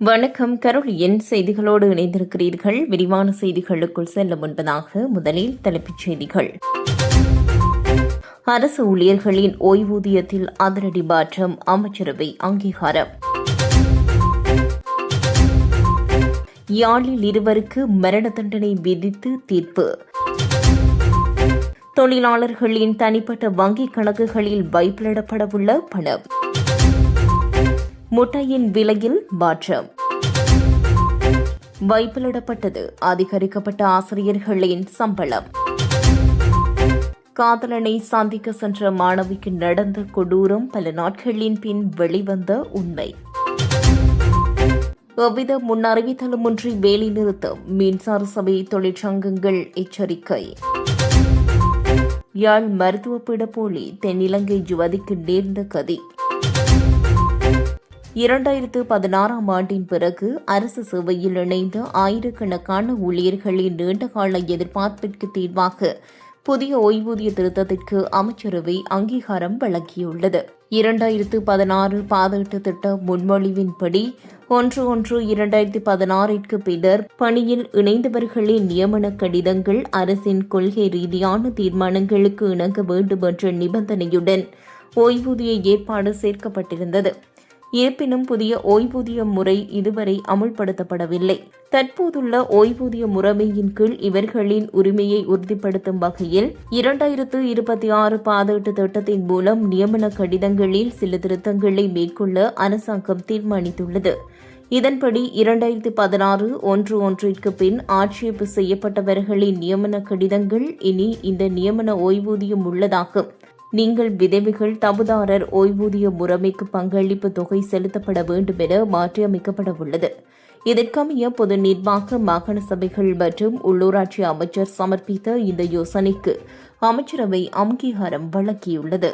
வணக்கம் கரோலியன் செய்திகளோடு இணைந்திருக்கிறீர்கள். விரிவான செய்திகளுக்குள் செல்ல முன்பதாக முதலில் தலைப்புச் செய்திகள். அரசு ஊழியர்களின் ஓய்வூதியத்தில் அதிரடி மாற்றம் அமைச்சரவை அங்கீகாரம். யாழில் இருவருக்கு மரண தண்டனை விதித்து தீர்ப்பு. தொழிலாளர்களின் தனிப்பட்ட வங்கிக் கணக்குகளில் வைப்பிலிடப்படவுள்ள பணம். முட்டையின் விலையில் மாற்றம். வைப்பிலிடப்பட்டது. அதிகரிக்கப்பட்ட ஆசிரியர்களின் சம்பளம். காதலனை சந்திக்க சென்ற மாணவிக்கு நடந்த கொடூரம் பல நாட்களின் பின் வெளிவந்த உண்மை. எவ்வித முன்னறிவித்தலுமின்றி வேலை நிறுத்தம் மின்சார சபை தொழிற்சங்கங்கள் எச்சரிக்கை. யாழ் மருத்துவ போலி தென்னிலங்கை யுவதிக்கு நேர்ந்த கதி. இரண்டாயிரத்து பதினாறாம் ஆண்டின் பிறகு அரசு சேவையில் இணைந்த ஆயிரக்கணக்கான ஊழியர்களின் நீண்டகால எதிர்பார்ப்பிற்கு தீர்வாக புதிய ஓய்வூதிய திருத்தத்திற்கு அமைச்சரவை அங்கீகாரம் வழங்கியுள்ளது. இரண்டாயிரத்து பதினாறு பாதீட்டு திட்ட முன்மொழிவின்படி ஒன்று ஒன்று இரண்டாயிரத்தி பதினாறிற்கு பின்னர் பணியில் இணைந்தவர்களின் நியமன கடிதங்கள் அரசின் கொள்கை ரீதியான தீர்மானங்களுக்கு இணங்க வேண்டும் என்ற நிபந்தனையுடன் ஓய்வூதிய ஏற்பாடு சேர்க்கப்பட்டிருந்தது. இருப்பினும் புதிய ஓய்வூதிய முறை இதுவரை அமுல்படுத்தப்படவில்லை. தற்போதுள்ள ஓய்வூதிய முறைமையின் கீழ் இவர்களின் உரிமையை உறுதிப்படுத்தும் வகையில் இரண்டாயிரத்து இருபத்தி ஆறு பாதீட்டு திட்டத்தின் மூலம் நியமன கடிதங்களில் சில திருத்தங்களை மேற்கொள்ள அரசாங்கம் தீர்மானித்துள்ளது. இதன்படி இரண்டாயிரத்தி பதினாறு ஒன்று ஒன்றிற்கு பின் ஆட்சேபு செய்யப்பட்டவர்களின் நியமன கடிதங்கள் இனி இந்த நியமன ஓய்வூதியம் உள்ளதாகும். நீங்கள் விதவைகள் தபுதாரர் ஓய்வூதிய முறைமைக்கு பங்களிப்பு தொகை செலுத்தப்பட வேண்டும் என மாற்றியமைக்கப்பட உள்ளது இதற்கமைய பொது நிர்வாக மாகாண சபைகள் மற்றும் உள்ளூராட்சி அமைச்சர் சமர்ப்பித்த இந்த யோசனைக்கு அமைச்சரவை அங்கீகாரம் வழங்கியுள்ளது.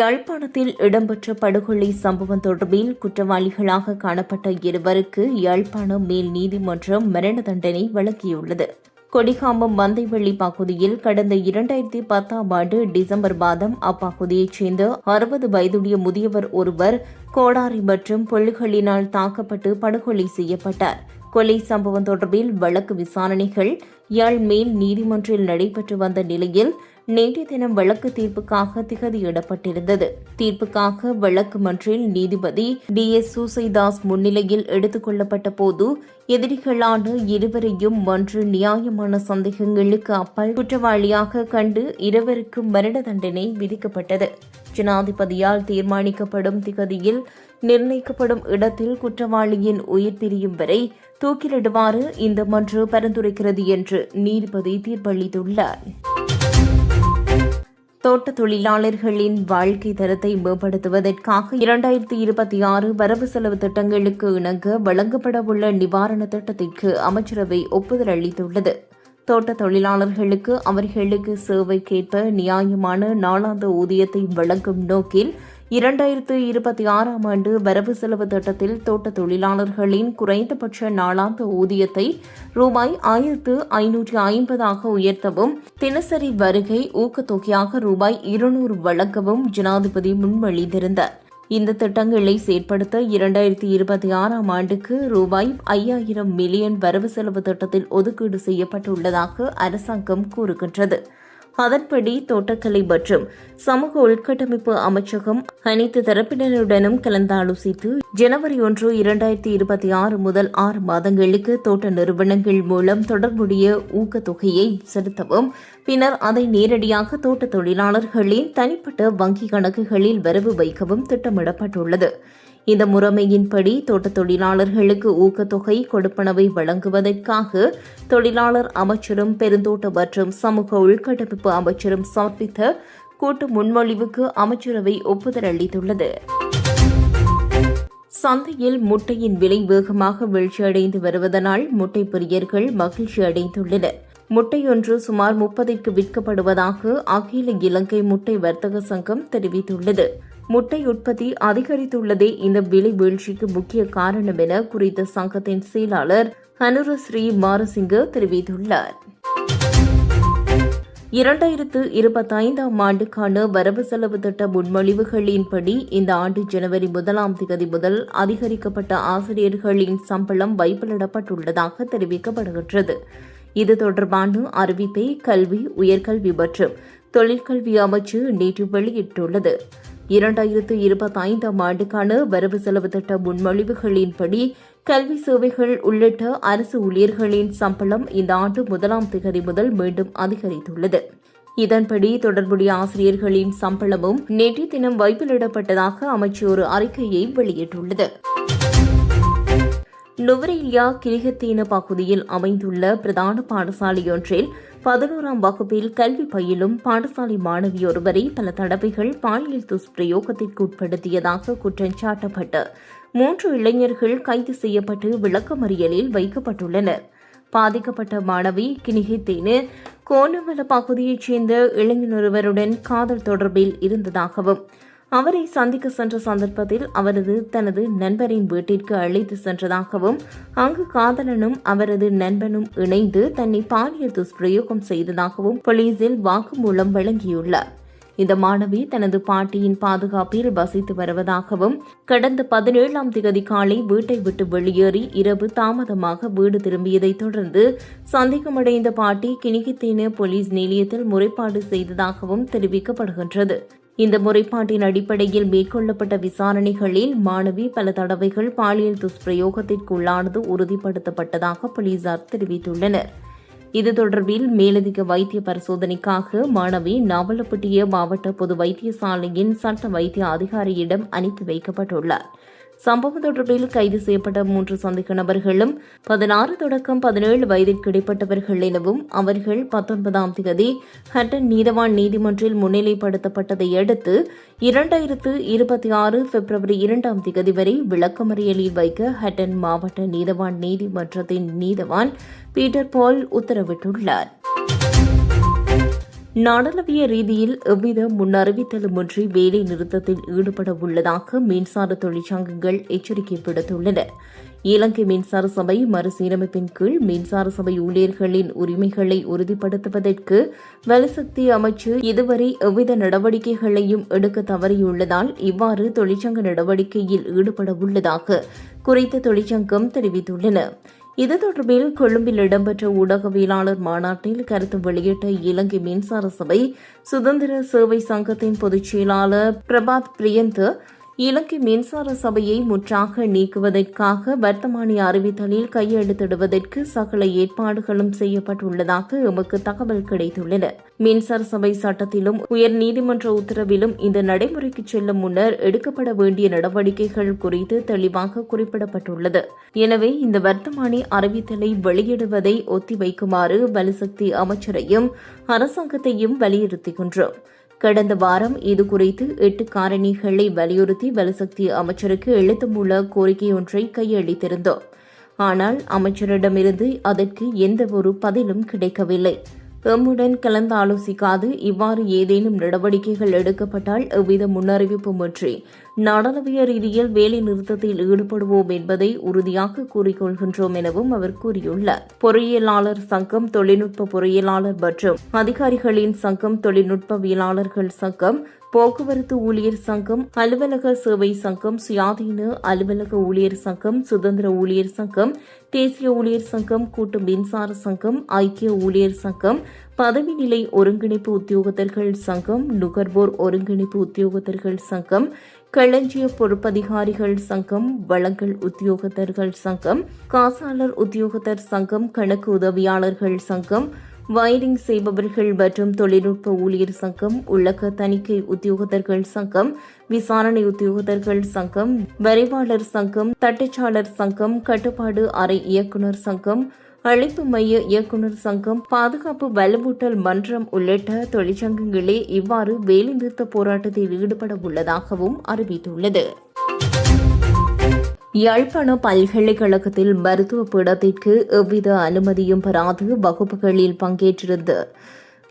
யாழ்ப்பாணத்தில் இடம்பெற்ற படுகொலை சம்பவம் தொடர்பில் குற்றவாளிகளாக காணப்பட்ட இருவருக்கு யாழ்ப்பாணம் மேல் நீதிமன்றம் மரண தண்டனை வழங்கியுள்ளது. கொடிகாம்பம் வந்தைவள்ளி பகுதியில் கடந்த இரண்டாயிரத்தி பத்தாம் ஆண்டு டிசம்பர் மாதம் அப்பகுதியைச் சேர்ந்த அறுபது வயதுடைய முதியவர் ஒருவர் கோடாரி மற்றும் பொல்லுகளினால் தாக்கப்பட்டு படுகொலை செய்யப்பட்டார். கொலை சம்பவம் தொடர்பில் வழக்கு விசாரணைகள் யாழ் மேல் நீதிமன்றில் நடைபெற்று வந்த நிலையில் நேற்றைய தினம் வழக்கு தீர்ப்புக்காக திகதியிடப்பட்டிருந்தது. தீர்ப்புக்காக வழக்கு மன்றில் நீதிபதி டி. எஸ். சூசைதாஸ் முன்னிலையில் எடுத்துக் கொள்ளப்பட்ட போது எதிரிகளான இருவரையும் ஒன்று நியாயமான சந்தேகங்களுக்கு அப்பால் குற்றவாளியாக கண்டு இருவருக்கும் மரண தண்டனை விதிக்கப்பட்டது. ஜனாதிபதியால் தீர்மானிக்கப்படும் திகதியில் நிர்ணயிக்கப்படும் இடத்தில் குற்றவாளியின் உயிர் பிரியும் வரை தூக்கிலிடுமாறு இந்த மன்று பரிந்துரைக்கிறது என்று நீதிபதி தீர்ப்பளித்துள்ளார். தோட்ட தொழிலாளர்களின் வாழ்க்கை தரத்தை மேம்படுத்துவதற்காக இரண்டாயிரத்தி இருபத்தி ஆறு வரவு செலவு திட்டங்களுக்கு இணங்க வழங்கப்படவுள்ள நிவாரண திட்டத்திற்கு அமைச்சரவை ஒப்புதல் அளித்துள்ளது. தோட்ட தொழிலாளர்களுக்கு அவர்களுக்கு சேவைக்கேற்ப நியாயமான நாளாந்த ஊதியத்தை வழங்கும் நோக்கில் இரண்டாயிரத்து இருபத்தி ஆறாம் ஆண்டு வரவு செலவு திட்டத்தில் தோட்ட தொழிலாளர்களின் குறைந்தபட்ச நாளாந்த ஊதியத்தை ரூபாய் ஆயிரத்து ஐநூற்று ஐம்பதாக உயர்த்தவும் தினசரி வருகை ஊக்கத்தொகையாக ரூபாய் இருநூறு வழங்கவும் ஜனாதிபதி முன்மொழிந்திருந்தார் இந்த திட்டங்களை செயற்படுத்த இரண்டாயிரத்தி இருபத்தி ஆறாம் ஆண்டுக்கு ரூபாய் ஐயாயிரம் மில்லியன் வரவு செலவு திட்டத்தில் ஒதுக்கீடு செய்யப்பட்டுள்ளதாக அரசாங்கம் கூறுகின்றது. அதன்படி தோட்டக்கலை மற்றும் சமூக உள்கட்டமைப்பு அமைச்சகம் அனைத்து தரப்பினருடனும் கலந்தாலோசித்து ஜனவரி ஒன்று இரண்டாயிரத்தி இருபத்தி ஆறு முதல் ஆறு மாதங்களுக்கு தோட்ட நிறுவனங்கள் மூலம் தொடர்புடைய ஊக்கத்தொகையை செலுத்தவும் பின்னர் அதை நேரடியாக தோட்ட தொழிலாளர்களின் தனிப்பட்ட வங்கி கணக்குகளில் வரவு வைக்கவும் திட்டமிடப்பட்டுள்ளது. இந்த முறைமையின்படி தோட்ட தொழிலாளர்களுக்கு ஊக்கத்தொகை கொடுப்பனவை வழங்குவதற்காக தொழிலாளர் அமைச்சரும் பெருந்தோட்ட மற்றும் சமூக உள்கட்டமைப்பு அமைச்சரும் சமர்ப்பித்த கூட்டு முன்மொழிவுக்கு அமைச்சரவை ஒப்புதல் அளித்துள்ளது. சந்தையில் முட்டையின் விலை வேகமாக வீழ்ச்சியடைந்து வருவதனால் முட்டை பிரியர்கள் மகிழ்ச்சி அடைந்துள்ளனர். முட்டையொன்று சுமார் முப்பதிற்கு விற்கப்படுவதாக அகில இலங்கை முட்டை வர்த்தக சங்கம் தெரிவித்துள்ளது. முட்டை உற்பத்தி அதிகரித்துள்ளதே இந்த விலை வீழ்ச்சிக்கு முக்கிய காரணம் என குறித்த சங்கத்தின் செயலாளர் ஹனுரஸ்ரீ மாரசிங்க தெரிவித்துள்ளார். இரண்டாயிரத்து இருபத்தைந்தாம் ஆண்டுக்கான வரவு செலவு திட்ட முன்மொழிவுகளின்படி இந்த ஆண்டு ஜனவரி முதலாம் தேதி முதல் அதிகரிக்கப்பட்ட ஆசிரியர்களின் சம்பளம் வைப்பிலிடப்பட்டுள்ளதாக தெரிவிக்கப்படுகின்றது. இது தொடர்பான அறிவிப்பை கல்வி உயர்கல்வி மற்றும் தொழிற்கல்வி அமைச்சு நேற்று வெளியிட்டுள்ளது. இரண்டாயிரத்து இருபத்தைந்தாம் ஆண்டுக்கான வரவு செலவு திட்ட முன்மொழிவுகளின்படி கல்வி சேவைகள் உள்ளிட்ட அரசு ஊழியர்களின் சம்பளம் இந்த ஆண்டு முதலாம் திகதி முதல் மீண்டும் அதிகரித்துள்ளது. இதன்படி தொடர்புடைய ஆசிரியர்களின் சம்பளமும் நேற்றைய தினம் வைப்பிலிடப்பட்டதாக அமைச்சு ஒரு அறிக்கையை வெளியிட்டுள்ளது. நுவரேலியா கிரிகத்தீன பகுதியில் அமைந்துள்ள பிரதான பாடசாலையொன்றில் பதினோராம் வகுப்பில் கல்வி பயிலும் பாடசாலை மாணவியொருவரை பல தடவைகள் பாலியல் துஷ்பிரயோகத்திற்கு உட்படுத்தியதாக குற்றம் சாட்டப்பட்டு மூன்று இளைஞர்கள் கைது செய்யப்பட்டு விளக்கமறியலில் வைக்கப்பட்டுள்ளனர். பாதிக்கப்பட்ட மாணவி கிணிகித்தேனு கோணவல பகுதியைச் சேர்ந்த இளைஞனொருவருடன் காதல் தொடர்பில் இருந்ததாகவும் அவரை சந்திக்க சென்ற சந்தர்ப்பத்தில் அவரது தனது நண்பரின் வீட்டிற்கு அழைத்து சென்றதாகவும் அங்கு காதலனும் அவரது நண்பனும் இணைந்து தன்னை பாலியல் துஷ்பிரயோகம் செய்ததாகவும் போலீசில் வாக்குமூலம் வழங்கியுள்ளார். இந்த மாணவி தனது பாட்டியின் பாதுகாப்பில் வசித்து வருவதாகவும் கடந்த பதினேழாம் திகதி காலை வீட்டை விட்டு வெளியேறி இரவு தாமதமாக வீடு திரும்பியதைத் தொடர்ந்து சந்தேகமடைந்த பாட்டி கிணிகித்தேன போலீஸ் நிலையத்தில் முறைப்பாடு செய்ததாகவும் தெரிவிக்கப்படுகின்றது. இந்த முறைப்பாட்டின் அடிப்படையில் மேற்கொள்ளப்பட்ட விசாரணைகளில் மாணவி பல தடவைகள் பாலியல் துஷ்பிரயோகத்திற்கு உள்ளானது உறுதிப்படுத்தப்பட்டதாக போலீசார் தெரிவித்துள்ளனர். இது தொடர்பில் மேலதிக வைத்திய பரிசோதனைக்காக மாணவி நாவலப்பட்டிய மாவட்ட பொது வைத்தியசாலையின் சட்ட வைத்திய அதிகாரியிடம் அனுப்பி வைக்கப்பட்டுள்ளார். சம்பவம் தொடர்பில் கைது செய்யப்பட்ட மூன்று சந்தேக நபர்களும் பதினாறு தொடக்கம் பதினேழு வயதிற்கு இடைப்பட்டவர்கள் எனவும் அவர்கள் பத்தொன்பதாம் தேதி ஹட்டன் நீதவான் நீதிமன்றில் முன்னிலைப்படுத்தப்பட்டதை அடுத்து இரண்டாயிரத்து இருபத்தி ஆறு பிப்ரவரி இரண்டாம் தேதி வரை விளக்கமறியலில் வைக்க ஹட்டன் மாவட்ட நீதவான் நீதிமன்றத்தின் நீதவான் பீட்டர் பால் உத்தரவிட்டுள்ளார். நாடளவிய ரீதியில் எவ்வித முன்னறிவித்தலுமின்றி வேலை நிறுத்தத்தில் ஈடுபட உள்ளதாக மின்சார தொழிற்சங்கங்கள் எச்சரிக்கை விடுத்துள்ளன. இலங்கை மின்சார சபை மறுசீரமைப்பின் கீழ் மின்சார சபை ஊழியர்களின் உரிமைகளை உறுதிப்படுத்துவதற்கு வலுசக்தி அமைச்சு இதுவரை எவ்வித நடவடிக்கைகளையும் எடுக்க தவறியுள்ளதால் இவ்வாறு தொழிற்சங்க நடவடிக்கையில் ஈடுபட உள்ளதாக குறித்த தொழிற்சங்கம் தெரிவித்துள்ளன. இது தொடர்பில் கொழும்பில் இடம்பெற்ற ஊடகவியலாளர் மாநாட்டில் கருத்து வெளியிட்ட இலங்கை மின்சார சபை சுதந்திர சேவை சங்கத்தின் பொதுச் செயலாளர் பிரபாத் பிரியந்த் இலங்கை மின்சார சபையை முற்றாக நீக்குவதற்காக வர்த்தமானி அறிவித்தலில் கையெழுத்திடுவதற்கு சகல ஏற்பாடுகளும் செய்யப்பட்டுள்ளதாக எமக்கு தகவல் கிடைத்துள்ளன. மின்சார சபை சட்டத்திலும் உயர் நீதிமன்ற உத்தரவிலும் இந்த நடைமுறைக்கு செல்லும் முன்னர் எடுக்கப்பட வேண்டிய நடவடிக்கைகள் குறித்து தெளிவாக குறிப்பிடப்பட்டுள்ளது. எனவே இந்த வர்த்தமானி அறிவித்தலை வெளியிடுவதை ஒத்திவைக்குமாறு வலுசக்தி அமைச்சரையும் அரசாங்கத்தையும் வலியுறுத்துகின்றோம். கடந்த வாரம் இது குறித்து எட்டு காரணிகளை வலியுறுத்தி வலுசக்தி அமைச்சருக்கு எழுத்து மூல கோரிக்கை ஒன்றை கையளித்திருந்தோம். ஆனால் அமைச்சரிடமிருந்து அதற்கு எந்த ஒரு பதிலும் கிடைக்கவில்லை. எம்முடன் கலந்து ஆலோசிக்காது இவ்வாறு ஏதேனும் நடவடிக்கைகள் எடுக்கப்பட்டால் எவ்வித முன்னறிவிப்புமின்றி நாடாளுமன்ற ரீதியில் வேலை நிறுத்தத்தில் ஈடுபடுவோம் என்பதை உறுதியாக கூறிக்கொள்கின்றோம் எனவும் அவர் கூறியுள்ளார். பொறியியலாளர் சங்கம் தொழில்நுட்ப பொறியியலாளர் மற்றும் அதிகாரிகளின் சங்கம் தொழில்நுட்பவியலாளர்கள் சங்கம் போக்குவரத்து ஊழியர் சங்கம் அலுவலக சேவை சங்கம் சுயாதீன அலுவலக ஊழியர் சங்கம் சுதந்திர ஊழியர் சங்கம் தேசிய ஊழியர் சங்கம் கூட்டு மின்சார சங்கம் ஐக்கிய ஊழியர் சங்கம் பதவி நிலை ஒருங்கிணைப்பு உத்தியோகத்தர்கள் சங்கம் நுகர்வோர் ஒருங்கிணைப்பு உத்தியோகத்தர்கள் சங்கம் களஞ்சிய பொறுப்பதிகாரிகள் சங்கம் வளங்கள் உத்தியோகத்தர்கள் சங்கம் காசாளர் உத்தியோகத்தர் சங்கம் கணக்கு உதவியாளர்கள் சங்கம் வயரிங் செய்பவர்கள் மற்றும் தொழில்நுட்ப ஊழியர் சங்கம் உள்ளக தணிக்கை உத்தியோகத்தர்கள் சங்கம் விசாரணை உத்தியோகத்தர்கள் சங்கம் வரைவாளர் சங்கம் தட்டச்சாளர் சங்கம் கட்டுப்பாடு அறை இயக்குநர் சங்கம் அழைப்பு மைய இயக்குநர் சங்கம் பாதுகாப்பு வலுவூட்டல் மன்றம் உள்ளிட்ட தொழிற்சங்கங்களே இவ்வாறு வேலைநிறுத்த போராட்டத்தில் ஈடுபட உள்ளதாகவும் அறிவித்துள்ளது. யாழ்ப்பாண பல்கலைக்கழகத்தில் மருத்துவ பீடத்திற்கு எவ்வித அனுமதியும் பெறாது வகுப்புகளில் பங்கேற்றிருந்த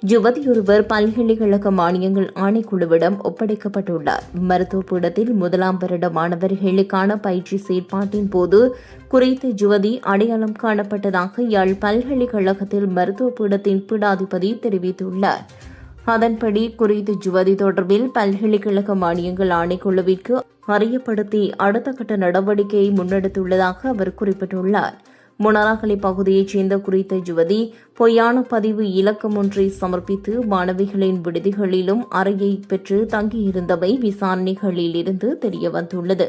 யுவதியொருவர் பல்கலைக்கழக மானியங்கள் ஆணைக்குழுவிடம் ஒப்படைக்கப்பட்டுள்ளார். மருத்துவ பீடத்தில் முதலாம் வருட மாணவர்களுக்கான பயிற்சி செயற்பாட்டின் போது குறித்த யுவதி அடையாளம் காணப்பட்டதாக யாழ் பல்கலைக்கழகத்தில் மருத்துவ பீடத்தின் பீடாதிபதி தெரிவித்துள்ளார். அதன்படி குறித்த ஜுவதி தொடர்பில் பல்கலைக்கழக மானியங்கள் ஆணைக்குழுவிற்கு அறியப்படுத்தி அடுத்த கட்ட நடவடிக்கையை முன்னெடுத்துள்ளதாக அவர் குறிப்பிட்டுள்ளார். முனராகலை பகுதியைச் சேர்ந்த குறித்த யுவதி பொய்யான பதிவு இலக்கம் ஒன்றை சமர்ப்பித்து மாணவிகளின் விடுதிகளிலும் அறையை பெற்று தங்கியிருந்தவை விசாரணைகளில் இருந்து தெரியவந்துள்ளது.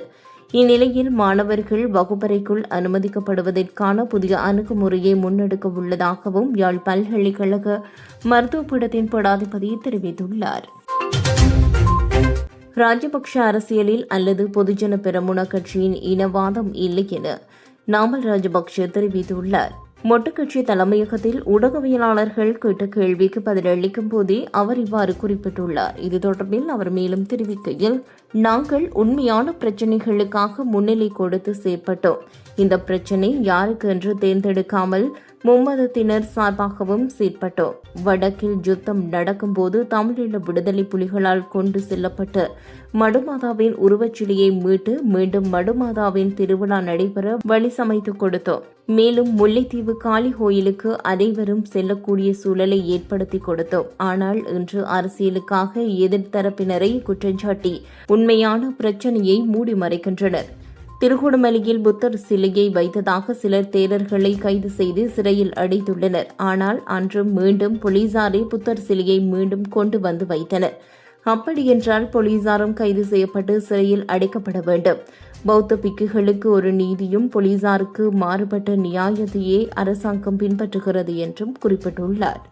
இந்நிலையில் மாணவர்கள் வகுப்பறைக்குள் அனுமதிக்கப்படுவதற்கான புதிய அணுகுமுறையை முன்னெடுக்க உள்ளதாகவும் யாழ் பல்கலைக்கழக மருத்துவ பீடத்தின் படாதிபதி தெரிவித்துள்ளார். ராஜபக்ஷ அரசியலில் அல்லது பொதுஜன பெரமுன கட்சியின் இனவாதம் இல்லை என நாமல் ராஜபக்ஷ தெரிவித்துள்ளார். மொட்டுக்கட்சி தலைமையகத்தில் ஊடகவியலாளர்கள் கேட்ட கேள்விக்கு பதிலளிக்கும் போதே அவர் இவ்வாறு குறிப்பிட்டுள்ளார். இது தொடர்பில் அவர் மேலும் தெரிவிக்கையில் நாங்கள் உண்மையான பிரச்சினைகளுக்காக முன்னிலை கொடுத்து செயற்பட்டோம். இந்த பிரச்சினை யாருக்கு என்று தேர்ந்தெடுக்காமல் மும்மதத்தினர் சார்பாகவும் செயற்பட்டோம். வடக்கில் யுத்தம் நடக்கும்போது தமிழீழ விடுதலை புலிகளால் கொண்டு செல்லப்பட்டு மடுமாதாவின் உருவச்சிலையை மீட்டு மீண்டும் மடுமாதாவின் திருவிழா நடைபெற வழி சமைத்துக் கொடுத்தோம். மேலும் முல்லைத்தீவு காளி கோயிலுக்கு அனைவரும் செல்லக்கூடிய சூழலை ஏற்படுத்தி கொடுத்தோம். ஆனால் இன்று அரசியலுக்காக எதிர்த்தரப்பினரை குற்றஞ்சாட்டி உண்மையான பிரச்சனையை மூடி மறைக்கின்றனர். திருகோணமலையில் புத்தர் சிலையை வைத்ததாக சிலர் தேரர்களை கைது செய்து சிறையில் அடைத்துள்ளனர். ஆனால் அன்று மீண்டும் போலீசாரே புத்தர் சிலையை மீண்டும் கொண்டு வந்து வைத்தனர். அப்படியென்றால் போலீசாரும் கைது செய்யப்பட்டு சிறையில் அடைக்கப்பட வேண்டும். பௌத்த பிக்குகளுக்கு ஒரு நீதியும் போலீசாருக்கு மாறுபட்ட நியாயத்தையே அரசாங்கம் பின்பற்றுகிறது என்றும் குறிப்பிட்டுள்ளார்.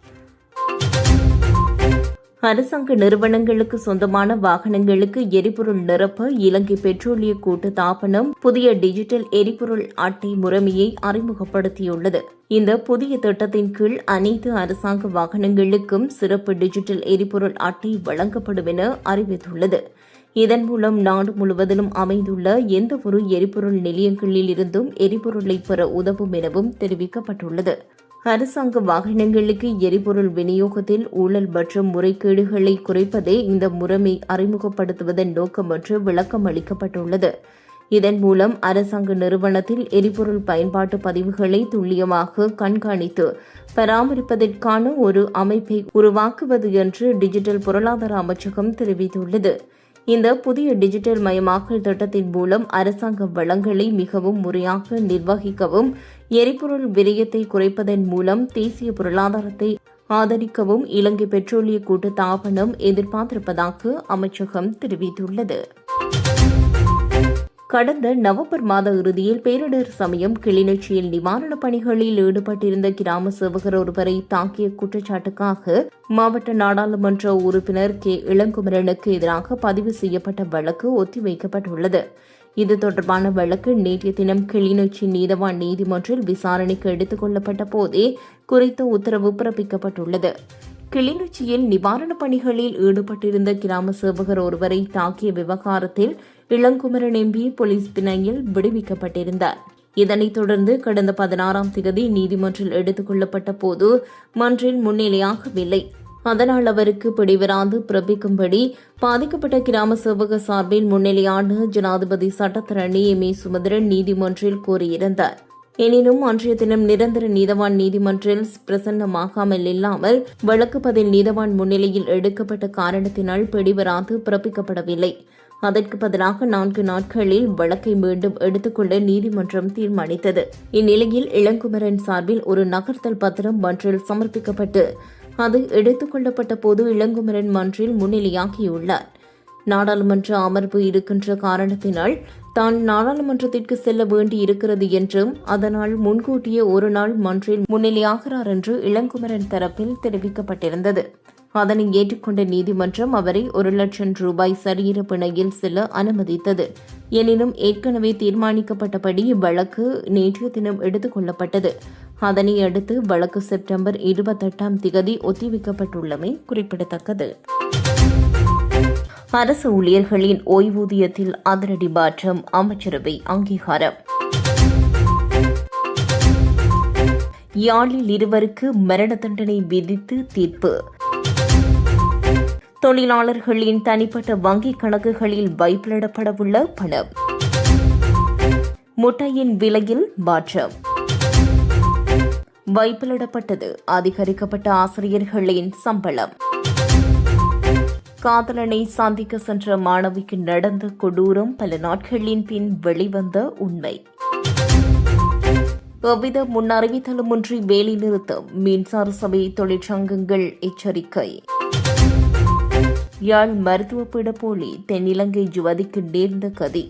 அரசாங்க நிறுவனங்களுக்கு சொந்தமான வாகனங்களுக்கு எரிபொருள் நிரப்ப இலங்கை பெட்ரோலிய கூட்டு தாபனம் புதிய டிஜிட்டல் எரிபொருள் அட்டை முறைமையை அறிமுகப்படுத்தியுள்ளது. இந்த புதிய திட்டத்தின் கீழ் அனைத்து அரசாங்க வாகனங்களுக்கும் சிறப்பு டிஜிட்டல் எரிபொருள் அட்டை வழங்கப்படும் என அறிவித்துள்ளது. இதன் மூலம் நாடு முழுவதிலும் அமைந்துள்ள எந்தவொரு எரிபொருள் நிலையங்களில் இருந்தும் எரிபொருளை பெற உதவும் எனவும் தெரிவிக்கப்பட்டுள்ளது. அரசாங்க வாகனங்களுக்கு எரிபொருள் விநியோகத்தில் ஊழல் மற்றும் முறைகேடுகளை குறைப்பதே இந்த முறைமை அறிமுகப்படுத்துவதன் நோக்கம் என்று விளக்கம் அளிக்கப்பட்டுள்ளது. இதன் மூலம் அரசாங்க நிறுவனத்தில் எரிபொருள் பயன்பாட்டு பதிவுகளை துல்லியமாக கண்காணித்து பராமரிப்பதற்கான ஒரு அமைப்பை உருவாக்குவது என்று டிஜிட்டல் பொருளாதார அமைச்சகம் தெரிவித்துள்ளது. இந்த புதிய டிஜிட்டல் மயமாக்கல் திட்டத்தின் மூலம் அரசாங்க வளங்களை மிகவும் முறையாக நிர்வகிக்கவும் எரிபொருள் விரயத்தை குறைப்பதன் மூலம் தேசிய பொருளாதாரத்தை ஆதரிக்கவும் இலங்கை பெட்ரோலிய கூட்டு தாபனம் எதிர்பார்த்திருப்பதாக அமைச்சகம் தெரிவித்துள்ளது. கடந்த நவம்பர் மாத இறுதியில் பேரிடர் சமயம் கிளிநொச்சியில் நிவாரணப் பணிகளில் ஈடுபட்டிருந்த கிராம சேவகர் ஒருவரை தாக்கிய குற்றச்சாட்டுக்காக மாவட்ட நாடாளுமன்ற உறுப்பினர் கே. இளங்குமரனுக்கு எதிராக பதிவு செய்யப்பட்ட வழக்கு ஒத்திவைக்கப்பட்டுள்ளது. இது தொடர்பான வழக்கு நேற்றைய தினம் கிளிநொச்சி நீதவான் நீதிமன்றில் விசாரணைக்கு எடுத்துக் கொள்ளப்பட்ட போதே குறித்த உத்தரவு பிறப்பிக்கப்பட்டுள்ளது. கிளிநொச்சியில் நிவாரணப் பணிகளில் ஈடுபட்டிருந்த கிராம சேவகர் ஒருவரை தாக்கிய விவகாரத்தில் இளங்குமரன் எம்பி போலீஸ் பிணையில் விடுவிக்கப்பட்டிருந்தார். இதனைத் தொடர்ந்து கடந்த பதினாறாம் திகதி நீதிமன்றில் எடுத்துக் கொள்ளப்பட்ட போது மன்றில் முன்னிலையாகவில்லை. அதனால் அவருக்கு பிடிவராந்து பிறப்பிக்கும்படி பாதிக்கப்பட்ட கிராம சேவக சார்பில் முன்னிலையான ஜனாதிபதி சட்டத்தரணி எம் ஏ சுமந்திரன் நீதிமன்றில் கூறியிருந்தார். எனினும் அன்றைய தினம் நிரந்தர நீதவான் நீதிமன்றில் பிரசன்னமாகாமல் இல்லாமல் வழக்கு பதில் நீதவான் முன்னிலையில் எடுக்கப்பட்ட காரணத்தினால் பிடிவராது பிறப்பிக்கப்படவில்லை அதற்கு பதிலாக நான்கு நாட்களில் வழக்கை மீண்டும் எடுத்துக்கொள்ள நீதிமன்றம் தீர்மானித்தது. இந்நிலையில் இளங்குமரன் சார்பில் ஒரு நகர்த்தல் பத்திரம் மன்றில் சமர்ப்பிக்கப்பட்டு அது எடுத்துக்கொள்ளப்பட்ட போது இளங்குமரன் மன்றில் முன்னிலையாகியுள்ளார். நாடாளுமன்ற அமர்வு இருக்கின்ற காரணத்தினால் தான் நாடாளுமன்றத்திற்கு செல்ல வேண்டி இருக்கிறது என்றும் அதனால் முன்கூட்டியே ஒரு நாள் மன்றில் முன்னிலையாகிறார் என்று இளங்குமரன் தரப்பில் தெரிவிக்கப்பட்டிருந்தது. அதனை ஏற்றுக்கொண்ட நீதிமன்றம் அவரை ஒரு லட்சம் ரூபாய் சரீர பிணையில் செல்ல அனுமதித்தது. எனினும் ஏற்கனவே தீர்மானிக்கப்பட்டபடி வழக்கு நேற்றைய தினம் எடுத்துக் கொள்ளப்பட்டது. அதனை அடுத்து வழக்கு செப்டம்பர் இருபத்தெட்டாம் திகதி ஒத்திவைக்கப்பட்டுள்ளமை குறிப்பிடத்தக்கது. அரசு ஊழியர்களின் ஓய்வூதியத்தில் அதிரடி மாற்றம் அமைச்சரவை அங்கீகாரம். யாழில் இருவருக்கு மரண தண்டனை விதித்து தீர்ப்பு. தொழிலாளர்களின் தனிப்பட்ட வங்கிக் கணக்குகளில் வைப்பிடப்படவுள்ள பணம். முட்டையின் விலையில் மாற்றம். வைப்பிலிடப்பட்டது அதிகரிக்கப்பட்ட ஆசிரியர்களின் சம்பளம். காதலனை சந்திக்க சென்ற மாணவிக்கு நடந்த கொடூரம் பல நாட்களின் பின் வெளிவந்த உண்மை. எவ்வித முன்னறிவித்தலுமின்றி வேலை நிறுத்தம் மின்சார சபை தொழிற்சங்கங்கள் எச்சரிக்கை. யாழ் மருத்துவ பீட போலி தென்னிலங்கை ஜுவதிக்கு நேர்ந்த கதி.